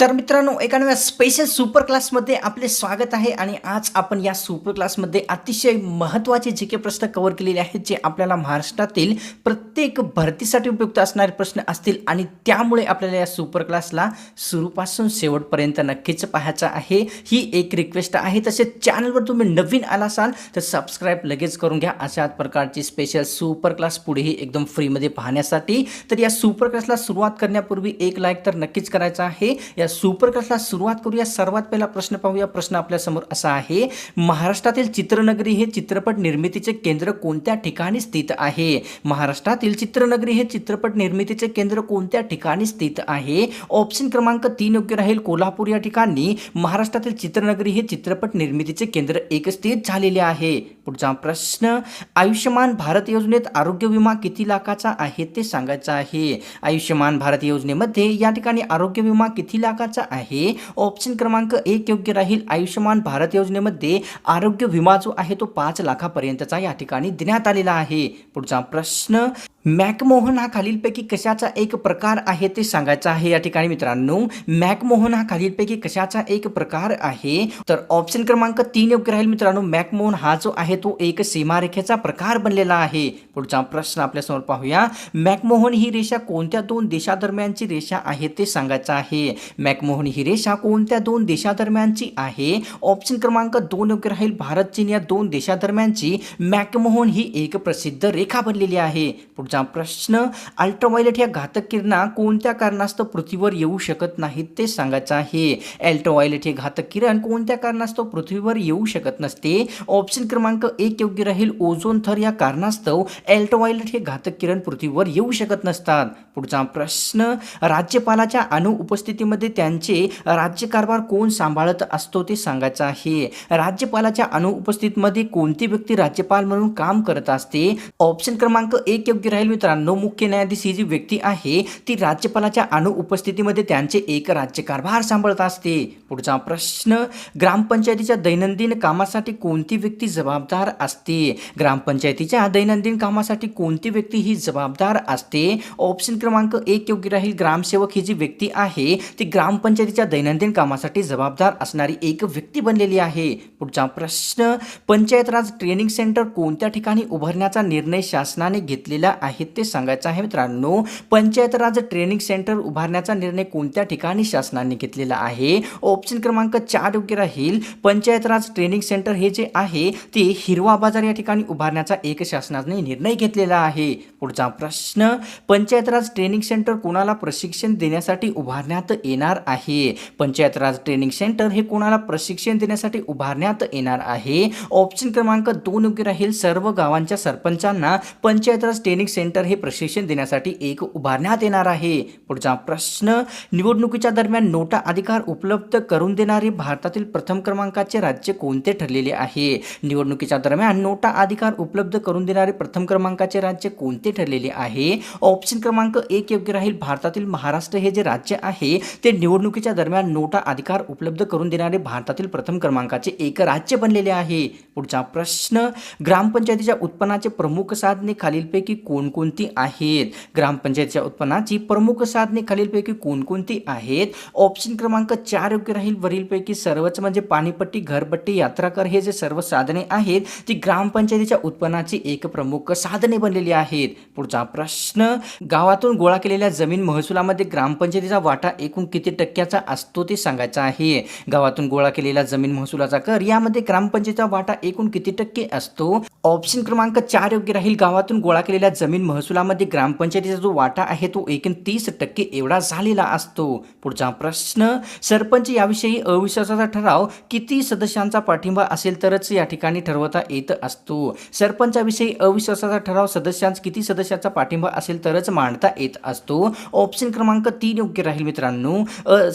तर मित्रांनो एका नव्या स्पेशल सुपर क्लासमध्ये आपले स्वागत आहे आणि आज आपण या सुपर क्लासमध्ये अतिशय महत्त्वाचे जे काही प्रश्न कवर केलेले आहेत जे आपल्याला महाराष्ट्रातील प्रत्येक भरतीसाठी उपयुक्त असणारे प्रश्न असतील आणि त्यामुळे आपल्याला या सुपर क्लासला सुरूपासून शेवटपर्यंत नक्कीच पाहायचं आहे. ही एक रिक्वेस्ट आहे. तसेच चॅनलवर तुम्ही नवीन आला असाल तर सबस्क्राईब लगेच करून घ्या. अशा प्रकारची स्पेशल सुपर क्लास पुढेही एकदम फ्रीमध्ये पाहण्यासाठी. तर या सुपर क्लासला सुरुवात करण्यापूर्वी एक लाईक तर नक्कीच करायचा आहे. या सुपर सुरुवात करूया. सर्वात पहिला प्रश्न पाहूया. प्रश्न आपल्यासमोर असा आहे महाराष्ट्रातील चित्रनगरी हे चित्रपट निर्मितीचे केंद्र कोणत्या ठिकाणी स्थित आहे? महाराष्ट्रातील चित्रनगरी हे चित्रपट निर्मितीचे केंद्र कोणत्या ठिकाणी स्थित आहे? ऑप्शन क्रमांक तीन योग्य राहील. कोल्हापूर या ठिकाणी महाराष्ट्रातील चित्रनगरी हे चित्रपट निर्मितीचे केंद्र एक स्थित झालेले आहे. पुढचा प्रश्न आयुष्यमान भारत योजनेत आरोग्य विमा किती लाखाचा आहे ते सांगायचं आहे. आयुष्यमान भारत योजनेमध्ये या ठिकाणी आरोग्य विमा किती लाख क्रमांकाचा आहे. ऑप्शन क्रमांक एक योग्य राहील. आयुष्यमान भारत योजनेमध्ये आरोग्य विमा जो आहे तो पाच लाखापर्यंतचा या ठिकाणी देण्यात आलेला आहे. पुढचा प्रश्न मॅकमोहन हा खालीलपैकी कशाचा एक प्रकार आहे ते सांगायचं आहे या ठिकाणी मित्रांनो. मॅकमोहन हा खालीलपैकी कशाचा एक प्रकार आहे? तर ऑप्शन क्रमांक तीन योग्य राहील मित्रांनो. मॅकमोहन हा जो आहे तो एक सीमारेखेचा प्रकार बनलेला आहे. पुढचा प्रश्न आपल्यासमोर पाहूया. मॅकमोहन ही रेषा कोणत्या दोन देशादरम्यानची रेषा आहे ते सांगायचं आहे. मॅकमोहन ही रेषा कोणत्या दोन देशादरम्यानची आहे? ऑप्शन क्रमांक दोन योग्य राहील. भारत चीन या दोन देशादरम्यानची मॅकमोहन ही एक प्रसिद्ध रेखा बनलेली आहे. पुढचा प्रश्न अल्ट्राव्हायलेट या घातक किरणा कोणत्या कारणास्तव पृथ्वीवर येऊ शकत नाहीत ते सांगायचं आहे. अल्ट्राव्हायलेट हे घातक किरण कोणत्या कारणास्तव पृथ्वीवर येऊ शकत नसते? ऑप्शन क्रमांक एक योग्य राहील. ओझोन थर या कारणास्तव अल्ट्राव्हायलेट हे घातक किरण पृथ्वीवर येऊ शकत नसतात. पुढचा प्रश्न राज्यपालाच्या अनुपस्थितीमध्ये त्यांचे राज्यकारभार कोण सांभाळत असतो ते सांगायचं आहे. राज्यपालाच्या अनुपस्थितीमध्ये कोणती व्यक्ती राज्यपाल म्हणून काम करत असते? ऑप्शन क्रमांक एक योग्य राहील मित्रांनो. मुख्य न्यायाधीश ही जी व्यक्ती आहे ती राज्यपालाच्या अनुपस्थितीमध्ये त्यांचे एक राज्यकारभार सांभाळत असते. पुढचा प्रश्न ग्रामपंचायतीच्या दैनंदिन कामासाठी कोणती व्यक्ती जबाबदार असते? ग्रामपंचायतीच्या दैनंदिन कामासाठी कोणती व्यक्ती ही जबाबदार असते? ऑप्शन क्रमांक एक योग्य राहील ग्रामसेवक ही जी व्यक्ती आहे ती ग्रामपंचायतीच्या दैनंदिन कामासाठी जबाबदार असणारी एक व्यक्ती बनलेली आहे. पुढचा प्रश्न पंचायत राज ट्रेनिंग सेंटर कोणत्या ठिकाणी उभारण्याचा निर्णय शासनाने घेतलेला आहे ते सांगायचं आहे मित्रांनो. पंचायत राज ट्रेनिंग सेंटर उभारण्याचा निर्णय कोणत्या ठिकाणी शासनाने घेतलेला आहे? ऑप्शन क्रमांक चार योग्य राहील. पंचायत राज ट्रेनिंग सेंटर हे जे आहे ते हिरवा बाजार या ठिकाणी उभारण्याचा एक शासनाने निर्णय घेतलेला आहे. पुढचा प्रश्न पंचायत राज ट्रेनिंग सेंटर कोणाला प्रशिक्षण देण्यासाठी उभारण्यात येणार आहे? पंचायत राज ट्रेनिंग सेंटर हे कोणाला प्रशिक्षण देण्यासाठी उभारण्यात येणार आहे? ऑप्शन क्रमांक दोन योग्य राहील. सर्व गावांच्या सरपंचांना पंचायत राज ट्रेनिंग सेंटर हे प्रशिक्षण देण्यासाठी एक उभारण्यात येणार आहे. पुढचा प्रश्न निवडणुकीच्या दरम्यान नोटा अधिकार उपलब्ध करून देणारे भारतातील प्रथम क्रमांकाचे राज्य कोणते ठरलेले आहे? निवडणुकीच्या दरम्यान नोटा अधिकार उपलब्ध करून देणारे प्रथम क्रमांकाचे राज्य कोणते ठरलेले आहे? ऑप्शन क्रमांक एक योग्य राहील. भारतातील महाराष्ट्र हे जे राज्य आहे ते निवडणुकीच्या दरम्यान नोटा अधिकार उपलब्ध करून देणारे भारतातील प्रथम क्रमांकाचे एक राज्य बनलेले आहे. पुढचा प्रश्न ग्रामपंचायतीच्या उत्पन्नाचे प्रमुख साधने खालीलपैकी कोणकोणती आहेत? ग्रामपंचायतीच्या उत्पन्नाची प्रमुख साधने खालीलपैकी कोणकोणती आहेत? ऑप्शन क्रमांक चार योग्य राहील. वरीलपैकी सर्वच म्हणजे पाणीपट्टी घरपट्टी यात्राकर हे जे सर्व साधने आहेत ती ग्रामपंचायतीच्या उत्पन्नाची एक प्रमुख साधने बनलेली आहेत. पुढचा प्रश्न गावातून गोळा केलेल्या जमीन महसुलामध्ये ग्रामपंचायतीचा वाटा एकूण किती टक्क्याचा असतो ते सांगायचा आहे. गावातून गोळा केलेला जमीन महसुलाचा कर यामध्ये ग्रामपंचायतीचा वाटा एकूण किती टक्के असतो? ऑप्शन क्रमांक चार योग्य राहील. गावातून गोळा केलेल्या जमीन महसुलामध्ये ग्रामपंचायतीचा जो वाटा आहे तो एकूण तीस टक्के एवढा झालेला असतो. पुढचा प्रश्न सरपंच याविषयी अविश्वासाचा ठराव किती सदस्यांचा पाठिंबा असेल तरच या ठिकाणी ठरवता येत असतो. सरपंचाविषयी अविश्वासाचा ठराव सदस्यांचा किती सदस्याचा पाठिंबा असेल तरच मांडता येत असतो. ऑप्शन क्रमांक तीन योग्य राहील मित्रांनो.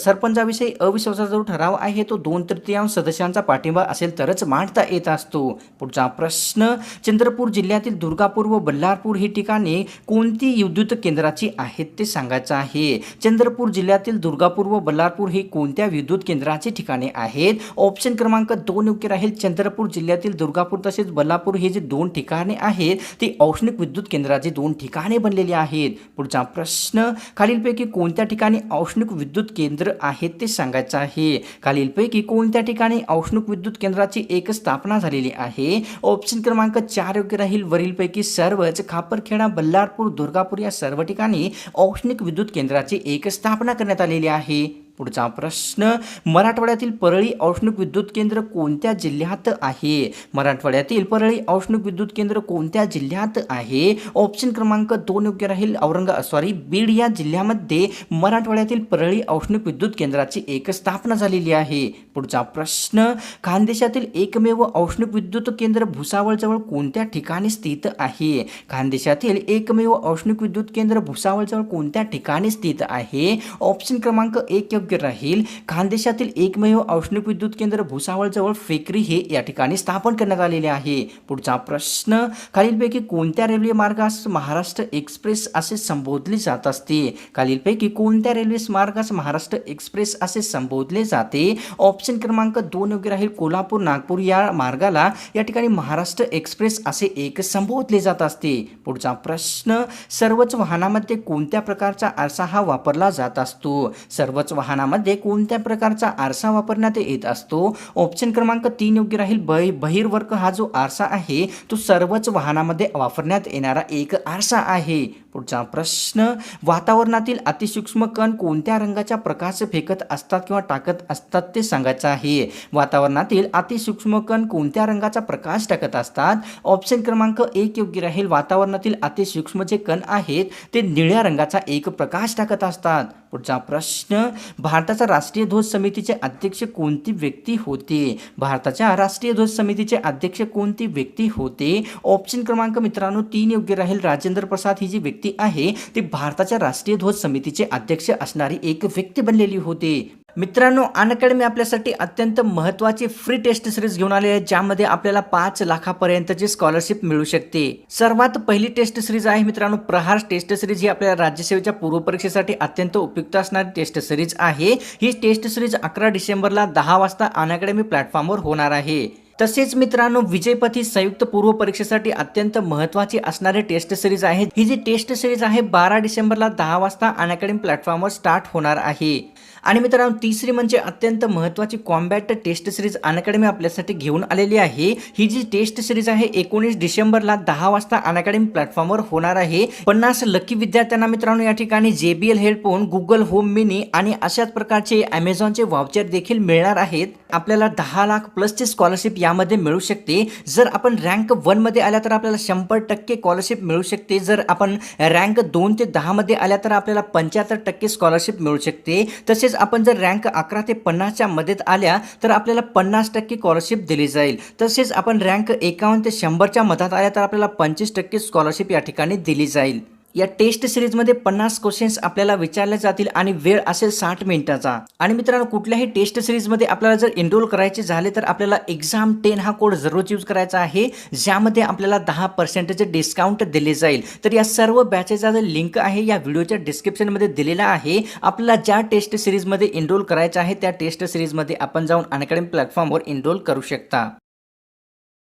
सरपंचाविषयी अविश्वासाचा जो ठराव आहे तो दोन तृतीयांश सदस्यांचा पाठिंबा असेल तरच मांडता येत असतो. पुढचा प्रश्न चंद्रपूर जिल्ह्यातील दुर्गापूर व बल्लारपूर ही ठिकाणे कोणती विद्युत केंद्राची आहेत ते सांगायचं आहे. चंद्रपूर जिल्ह्यातील दुर्गापूर व बल्लारपूर ही कोणत्या विद्युत केंद्राची ठिकाणे आहेत? ऑप्शन क्रमांक दोन योग्य राहील चंद्रपूर जिल्ह्यातील दुर्गापूर तसेच बल्लापूर हे जे दोन ठिकाणे आहेत ती औष्णिक विद्युत केंद्राची दोन ठिकाणे बनलेली आहेत. पुढचा पुढचा प्रश्न खालीलपैकी कोणत्या ठिकाणी औष्णिक विद्युत केंद्र आहे ते सांगायचं आहे? खालीलपैकी कोणत्या ठिकाणी औष्णिक विद्युत केंद्राची एक स्थापना झालेली आहे? ऑप्शन क्रमांक चार योग्य राहील. वरीलपैकी सर्वच खापरखेडा बल्लारपूर दुर्गापूर या सर्व ठिकाणी औष्णिक विद्युत केंद्राची एक स्थापना करण्यात आलेली आहे. पुढचा प्रश्न मराठवाड्यातील परळी औष्णिक विद्युत केंद्र कोणत्या जिल्ह्यात आहे? मराठवाड्यातील परळी औष्णिक विद्युत केंद्र कोणत्या जिल्ह्यात आहे? ऑप्शन क्रमांक दोन योग्य राहील. औरंगा सॉरी बीड या जिल्ह्यामध्ये मराठवाड्यातील परळी औष्णिक विद्युत केंद्राची एक स्थापना झालेली आहे. पुढचा प्रश्न खानदेशातील एकमेव औष्णिक विद्युत केंद्र भुसावळजवळ कोणत्या ठिकाणी स्थित आहे? खानदेशातील एकमेव औष्णिक विद्युत केंद्र भुसावळजवळ कोणत्या ठिकाणी स्थित आहे? ऑप्शन क्रमांक एक योग्य राहील. खानदेशातील एकमेव औष्णिक विद्युत केंद्र भुसावळजवळ फेकरी हे या ठिकाणी स्थापन करण्यात आलेले आहे. पुढचा प्रश्न खालीलपैकी कोणत्या रेल्वे मार्गास महाराष्ट्र एक्सप्रेस असे संबोधले जात असते? खालीलपैकी कोणत्या रेल्वे मार्गास महाराष्ट्र एक्सप्रेस असे संबोधले जाते? ऑप्शन क्रमांक दोन योग्य राहील. कोल्हापूर नागपूर या मार्गाला या ठिकाणी महाराष्ट्र एक्सप्रेस असे एक संबोधले जात असते. पुढचा प्रश्न सर्वच वाहनामध्ये कोणत्या प्रकारचा आरसा हा वापरला जात असतो? सर्वच वाहन वाहनामध्ये कोणत्या प्रकारचा आरसा वापरण्यात येत असतो? ऑप्शन क्रमांक तीन योग्य राहील. बै बहिर्वर्ग हा जो आरसा आहे तो सर्वच वाहनामध्ये वापरण्यात येणारा एक आरसा आहे. पुढचा प्रश्न वातावरणातील अतिसूक्ष्म कण कोणत्या रंगाच्या प्रकाश फेकत असतात किंवा टाकत असतात ते सांगायचं आहे. वातावरणातील अतिसूक्ष्म कण कोणत्या रंगाचा प्रकाश टाकत असतात? ऑप्शन क्रमांक एक योग्य राहील. वातावरणातील अतिसूक्ष्म जे कण आहेत ते निळ्या रंगाचा एक प्रकाश टाकत असतात. पुढचा प्रश्न भारताचा राष्ट्रीय ध्वज समितीचे अध्यक्ष कोणती व्यक्ती होते? भारताच्या राष्ट्रीय ध्वज समितीचे अध्यक्ष कोणती व्यक्ती होते? ऑप्शन क्रमांक मित्रांनो तीन योग्य राहील. राजेंद्र प्रसाद ही जी व्यक्ती आहे ती भारताच्या राष्ट्रीय ध्वज समितीचे अध्यक्ष असणारी एक व्यक्ती बनलेली होती. मित्रांनो अनअकॅडमी आपल्यासाठी अत्यंत महत्त्वाची फ्री टेस्ट सिरीज घेऊन आली आहे ज्यामध्ये आपल्याला पाच लाखापर्यंतची स्कॉलरशिप मिळू शकते. सर्वात पहिली टेस्ट सिरीज आहे मित्रांनो प्रहार टेस्ट सिरीज ही आपल्या राज्यसेवेच्या पूर्वपरीक्षेसाठी अत्यंत उपयुक्त असणारी टेस्ट सिरीज आहे. ही टेस्ट सिरीज अकरा डिसेंबरला दहा वाजता अनअकॅडमी प्लॅटफॉर्मवर होणार आहे. तसेच मित्रांनो विजयपथी संयुक्त पूर्व परीक्षेसाठी अत्यंत महत्त्वाची असणारी टेस्ट सिरीज आहे. ही जी टेस्ट सिरीज आहे बारा डिसेंबरला दहा वाजता अनअकॅडमी प्लॅटफॉर्मवर स्टार्ट होणार आहे. आणि मित्रांनो तिसरी म्हणजे अत्यंत महत्त्वाची कॉम्बॅट टेस्ट सिरीज अनअकॅडमी आपल्यासाठी घेऊन आलेली आहे. ही जी टेस्ट सिरीज आहे एकोणीस डिसेंबरला दहा वाजता अनअकॅडमी प्लॅटफॉर्मवर होणार आहे. पन्नास लकी विद्यार्थ्यांना मित्रांनो या ठिकाणी JBL headphone Google Home Mini आणि अशाच प्रकारचे अमेझॉनचे व्हाउचर देखील मिळणार आहेत. आपल्याला दहा लाख प्लसची स्कॉलरशिप यामध्ये मिळू शकते. जर आपण रँक वनमध्ये आल्या तर आपल्याला शंभर टक्के स्कॉलरशिप मिळू शकते. जर आपण रँक दोन ते दहामध्ये आल्या तर आपल्याला पंच्याहत्तर टक्के स्कॉलरशिप मिळू शकते. तसेच आपण जर रँक अकरा ते पन्नासच्या मध्येत आल्या तर आपल्याला पन्नास टक्के स्कॉलरशिप दिली जाईल. तसेच आपण रँक एकावन्न ते शंभरच्या मधात आल्या तर आपल्याला पंचवीस टक्के स्कॉलरशिप या ठिकाणी दिली जाईल. या टेस्ट सिरीजमध्ये पन्नास क्वेश्चन्स आपल्याला विचारले जातील आणि वेळ असेल साठ मिनिटाचा. आणि मित्रांनो कुठल्याही टेस्ट सिरीजमध्ये आपल्याला जर एनरोल करायचे झाले तर आपल्याला एक्झाम टेन हा कोड जरूर यूज करायचा आहे ज्यामध्ये आपल्याला दहा पर्सेंटेज डिस्काउंट दिले जाईल. तर या सर्व बॅचेचा जो लिंक आहे या व्हिडिओच्या डिस्क्रिप्शनमध्ये दिलेला आहे. आपल्याला ज्या टेस्ट सिरीजमध्ये एनरोल करायचं आहे त्या टेस्ट सिरीजमध्ये आपण जाऊन अनअकॅडमी प्लॅटफॉर्मवर एनरोल करू शकता.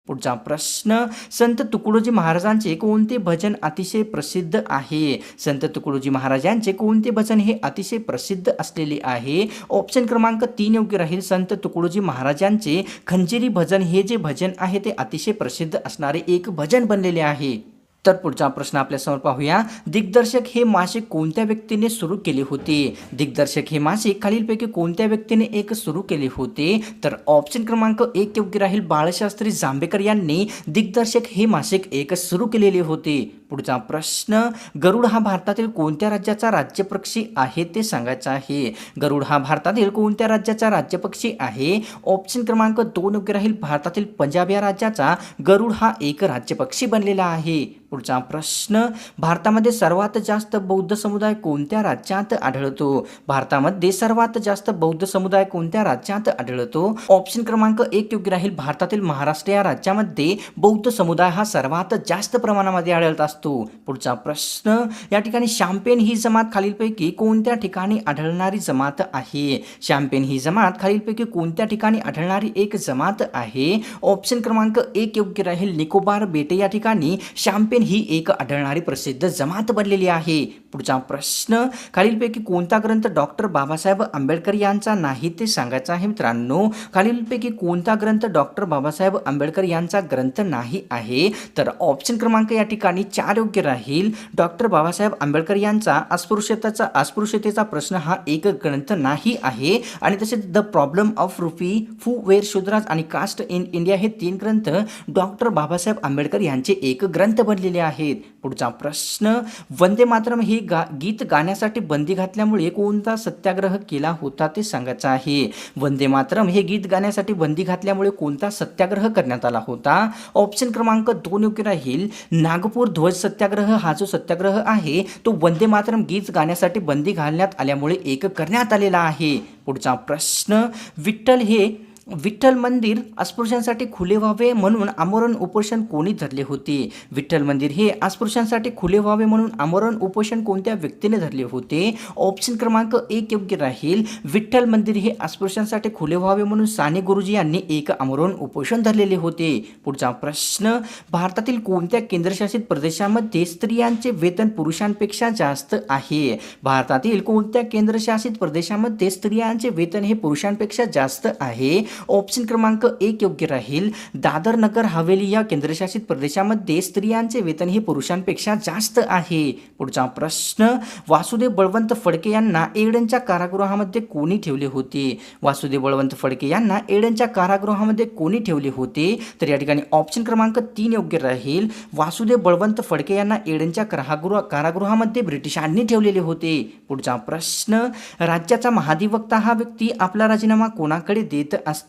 पुढचा प्रश्न संत तुकडोजी महाराजांचे कोणते भजन अतिशय प्रसिद्ध आहे? संत तुकडोजी महाराजांचे कोणते भजन हे अतिशय प्रसिद्ध असलेले आहे? ऑप्शन क्रमांक तीन योग्य राहील. संत तुकडोजी महाराजांचे खंजेरी भजन हे जे भजन आहे ते अतिशय प्रसिद्ध असणारे एक भजन बनलेले आहे. तर पुढचा प्रश्न आपल्यासमोर पाहूया. दिग्दर्शक हे मासिक कोणत्या व्यक्तीने सुरू केले होते? दिग्दर्शक हे मासिक खालीलपैकी कोणत्या व्यक्तीने एक सुरू केले होते? तर ऑप्शन क्रमांक एक योग्य राहील बाळशास्त्री जांभेकर यांनी दिग्दर्शक हे मासिक एक सुरू केलेले होते. पुढचा प्रश्न गरुड हा भारतातील कोणत्या राज्याचा राज्यपक्षी आहे ते सांगायचं आहे. गरुड हा भारतातील कोणत्या राज्याचा राज्यपक्षी आहे? ऑप्शन क्रमांक दोन योग्य राहील भारतातील पंजाब या राज्याचा. गरुड हा एक राज्यपक्षी बनलेला आहे. पुढचा प्रश्न भारतामध्ये सर्वात जास्त बौद्ध समुदाय कोणत्या राज्यात आढळतो? भारतामध्ये सर्वात जास्त बौद्ध समुदाय कोणत्या राज्यात आढळतो? ऑप्शन क्रमांक एक योग्य राहील. भारतातील महाराष्ट्र या राज्यामध्ये बौद्ध समुदाय हा सर्वात जास्त प्रमाणामध्ये आढळत असतो. पुढचा प्रश्न या ठिकाणी शॅम्पेन ही जमात खालीलपैकी कोणत्या ठिकाणी आढळणारी जमात आहे? शॅम्पेन ही जमात खालीलपैकी कोणत्या ठिकाणी आढळणारी एक जमात आहे? ऑप्शन क्रमांक एक योग्य राहील. निकोबार बेटे या ठिकाणी शॅम्पेन सेन ही एक आढळणारी प्रसिद्ध जमात बनलेली आहे. पुढचा प्रश्न खालीलपैकी कोणता ग्रंथ डॉक्टर बाबासाहेब आंबेडकर यांचा नाही ते सांगायचं आहे मित्रांनो. खालीलपैकी कोणता ग्रंथ डॉक्टर बाबासाहेब आंबेडकर यांचा ग्रंथ नाही आहे? तर ऑप्शन क्रमांक या ठिकाणी चार योग्य राहील. डॉक्टर बाबासाहेब आंबेडकर यांचा अस्पृश्यतेचा अस्पृश्यतेचा प्रश्न हा एक ग्रंथ नाही आहे. आणि तसेच the problem of rupee who were Shudras आणि कास्ट इन इंडिया हे तीन ग्रंथ डॉक्टर बाबासाहेब आंबेडकर यांचे एक ग्रंथ बनलेले आहेत. पुढचा प्रश्न वंदे मातरम हे गा गीत गाण्यासाठी बंदी घातल्यामुळे कोणता सत्याग्रह केला होता ते सांगायचं आहे. वंदे मातरम हे गीत गाण्यासाठी बंदी घातल्यामुळे कोणता सत्याग्रह करण्यात आला होता? ऑप्शन क्रमांक दोन योग्य राहील. नागपूर ध्वज सत्याग्रह हा जो सत्याग्रह आहे तो वंदे मातरम गीत गाण्यासाठी बंदी घालण्यात आल्यामुळे एक करण्यात आलेला आहे. पुढचा प्रश्न विठ्ठल हे विठ्ठल मंदिर अस्पृश्यांसाठी खुले व्हावे म्हणून आमरण उपोषण कोणी धरले होते? विठ्ठल मंदिर हे अस्पृश्यांसाठी खुले व्हावे म्हणून आमरण उपोषण कोणत्या व्यक्तीने धरले होते? ऑप्शन क्रमांक एक योग्य राहील. विठ्ठल मंदिर हे अस्पृश्यांसाठी खुले व्हावे म्हणून साने गुरुजी यांनी एक आमरण उपोषण धरलेले होते. पुढचा प्रश्न भारतातील कोणत्या केंद्रशासित प्रदेशामध्ये स्त्रियांचे वेतन पुरुषांपेक्षा जास्त आहे? भारतातील कोणत्या केंद्रशासित प्रदेशामध्ये स्त्रियांचे वेतन हे पुरुषांपेक्षा जास्त आहे? ऑप्शन क्रमांक एक योग्य राहील. दादर नगर हवेली या केंद्रशासित प्रदेशामध्ये स्त्रियांचे वेतन हे पुरुषांपेक्षा जास्त आहे. पुढचा प्रश्न वासुदेव बळवंत फडके यांना एडनच्या कारागृहामध्ये कोणी ठेवले होते? वासुदेव बळवंत फडके यांना एडनच्या कारागृहामध्ये कोणी ठेवले होते? तर या ठिकाणी ऑप्शन क्रमांक तीन योग्य राहील. वासुदेव बळवंत फडके यांना एडनच्या कारागृह कारागृहामध्ये ब्रिटिशांनी ठेवलेले होते. पुढचा प्रश्न राज्याचा महाधिवक्ता हा व्यक्ती आपला राजीनामा कोणाकडे देत असतो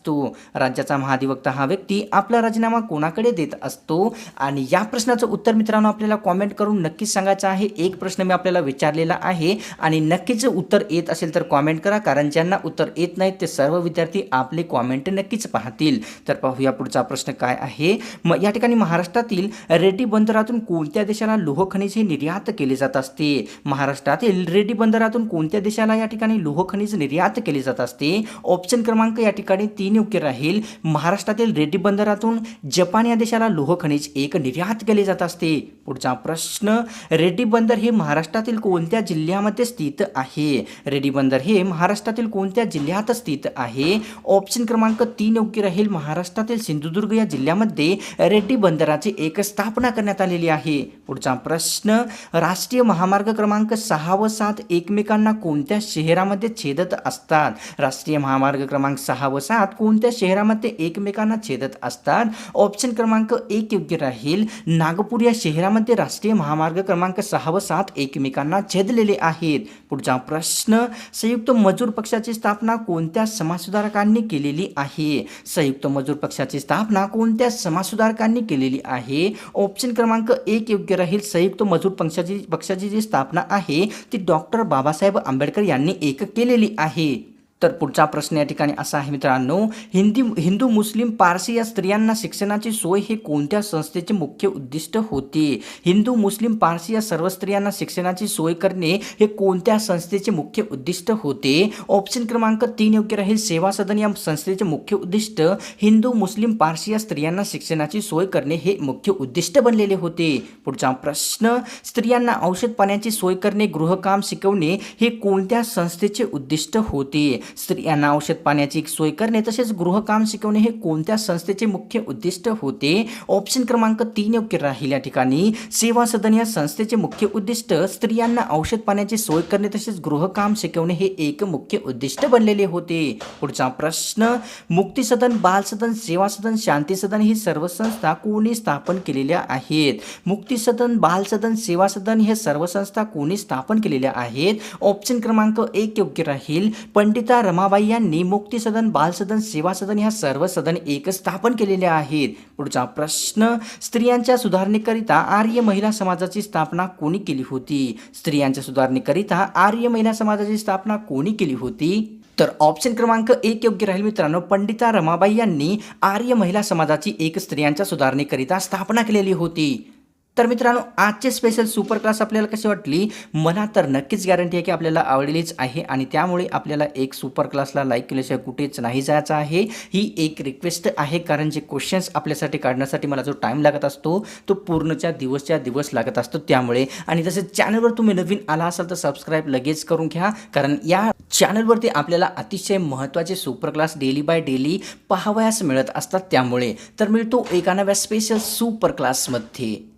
राज्याचा महाधिवक्ता हा व्यक्ती आपला राजीनामा कोणाकडे देत असतो? आणि या प्रश्नाचं उत्तर मित्रांनो आपल्याला कॉमेंट करून नक्कीच सांगायचं आहे. एक प्रश्न मी आपल्याला विचारलेला आहे आणि नक्कीच उत्तर येत असेल तर कॉमेंट करा. कारण ज्यांना उत्तर येत नाहीत ते सर्व विद्यार्थी आपले कॉमेंट नक्कीच पाहतील. तर पाहूया पुढचा प्रश्न काय आहे. मग या ठिकाणी महाराष्ट्रातील रेड्डी बंदरातून कोणत्या देशाला लोहखनिज हे निर्यात केले जात असते? महाराष्ट्रातील रेड्डी बंदरातून कोणत्या देशाला या ठिकाणी लोहखनिज निर्यात केले जात असते? ऑप्शन क्रमांक या ठिकाणी तीन योग्य राहील. महाराष्ट्रातील रेड्डी बंदरातून जपान या देशाला लोहखनिज एक निर्यात केले जात असते. पुढचा प्रश्न रेड्डी बंदर हे महाराष्ट्रातील कोणत्या जिल्ह्यामध्ये स्थित आहे? रेड्डी बंदर हे महाराष्ट्रातील कोणत्या जिल्ह्यात स्थित आहे? ऑप्शन क्रमांक तीन योग्य राहील. महाराष्ट्रातील सिंधुदुर्ग या जिल्ह्यामध्ये रेड्डी बंदराची एक स्थापना करण्यात आलेली आहे. पुढचा प्रश्न राष्ट्रीय महामार्ग क्रमांक सहा व सात एकमेकांना कोणत्या शहरामध्ये छेदत असतात? राष्ट्रीय महामार्ग क्रमांक सहा व सात कोणत्या शहरामध्ये एकमेकांना छेदत असतात? ऑप्शन क्रमांक एक योग्य राहील. नागपूर या शहरामध्ये राष्ट्रीय महामार्ग क्रमांक सहा व सात एकमेकांना छेदलेले आहेत. पुढचा प्रश्न संयुक्त मजूर पक्षाची स्थापना कोणत्या समाजसुधारकांनी केलेली आहे? संयुक्त मजूर पक्षाची स्थापना कोणत्या समाजसुधारकांनी केलेली आहे? ऑप्शन क्रमांक एक योग्य राहील. संयुक्त मजूर पक्षाची पक्षाची जी स्थापना आहे ती डॉक्टर बाबासाहेब आंबेडकर यांनी एक केलेली आहे. तर पुढचा प्रश्न या ठिकाणी असा आहे मित्रांनो हिंदी हिंदू मुस्लिम पारसी या स्त्रियांना शिक्षणाची सोय हे कोणत्या संस्थेचे मुख्य उद्दिष्ट होते? हिंदू मुस्लिम पारसी या सर्व स्त्रियांना शिक्षणाची सोय करणे हे कोणत्या संस्थेचे मुख्य उद्दिष्ट होते? ऑप्शन क्रमांक तीन योग्य राहील. सेवा सदन या संस्थेचे मुख्य उद्दिष्ट हिंदू मुस्लिम पारसी या स्त्रियांना शिक्षणाची सोय करणे हे मुख्य उद्दिष्ट बनलेले होते. पुढचा प्रश्न स्त्रियांना औषध पाण्याची सोय करणे गृहकाम शिकवणे हे कोणत्या संस्थेचे उद्दिष्ट होते? स्त्रियांना औषध पाण्याची सोय करणे तसेच गृहकाम शिकवणे हे कोणत्या संस्थेचे मुख्य उद्दिष्ट होते? ऑप्शन क्रमांक तीन योग्य राहील या ठिकाणी. सेवा सदन या संस्थेचे मुख्य उद्दिष्ट स्त्रियांना औषध पाण्याची सोय करणे तसेच गृहकाम शिकवणे हे एक मुख्य उद्दिष्ट बनलेले होते. पुढचा प्रश्न मुक्ती सदन बाल सदन सेवा सदन शांती सदन ही सर्व संस्था कोणी स्थापन केलेल्या आहेत? मुक्ती सदन बाल सदन सेवा सदन हे सर्व संस्था कोणी स्थापन केलेल्या आहेत? ऑप्शन क्रमांक एक योग्य राहील. पंडिता रमाबाई यांनी मुक्ती सदन बाल सदन सेवा सदन ह्या सर्व सदन एक स्थापन केलेले आहेत. पुढचा प्रश्न स्त्रियांच्या सुधारणेकरिता आर्य महिला समाजाची स्थापना कोणी केली होती? स्त्रियांच्या सुधारणेकरिता आर्य महिला समाजाची स्थापना कोणी केली होती? तर ऑप्शन क्रमांक एक योग्य राहील मित्रांनो पंडिता रमाबाई यांनी आर्य महिला समाजाची एक स्त्रियांच्या सुधारणेकरिता स्थापना केलेली होती. तर मित्रांनो आजचे स्पेशल सुपर क्लास आपल्याला कशी वाटली? मला तर नक्कीच गॅरंटी आहे की आपल्याला आवडलीच आहे आणि त्यामुळे आपल्याला एक सुपर क्लासला लाईक केल्याशिवाय कुठेच नाही जायचं आहे. ही एक रिक्वेस्ट आहे कारण जे क्वेश्चन्स आपल्यासाठी काढण्यासाठी मला जो टाईम लागत असतो तो पूर्णच्या दिवसच्या दिवस लागत असतो त्यामुळे. आणि तसेच चॅनलवर तुम्ही नवीन आला असाल तर सबस्क्राईब लगेच करून घ्या कारण या चॅनलवरती आपल्याला अतिशय महत्त्वाचे super class daily by daily पाहावयास मिळत असतात त्यामुळे. तर मिळतो एका नव्या स्पेशल सुपर क्लासमध्ये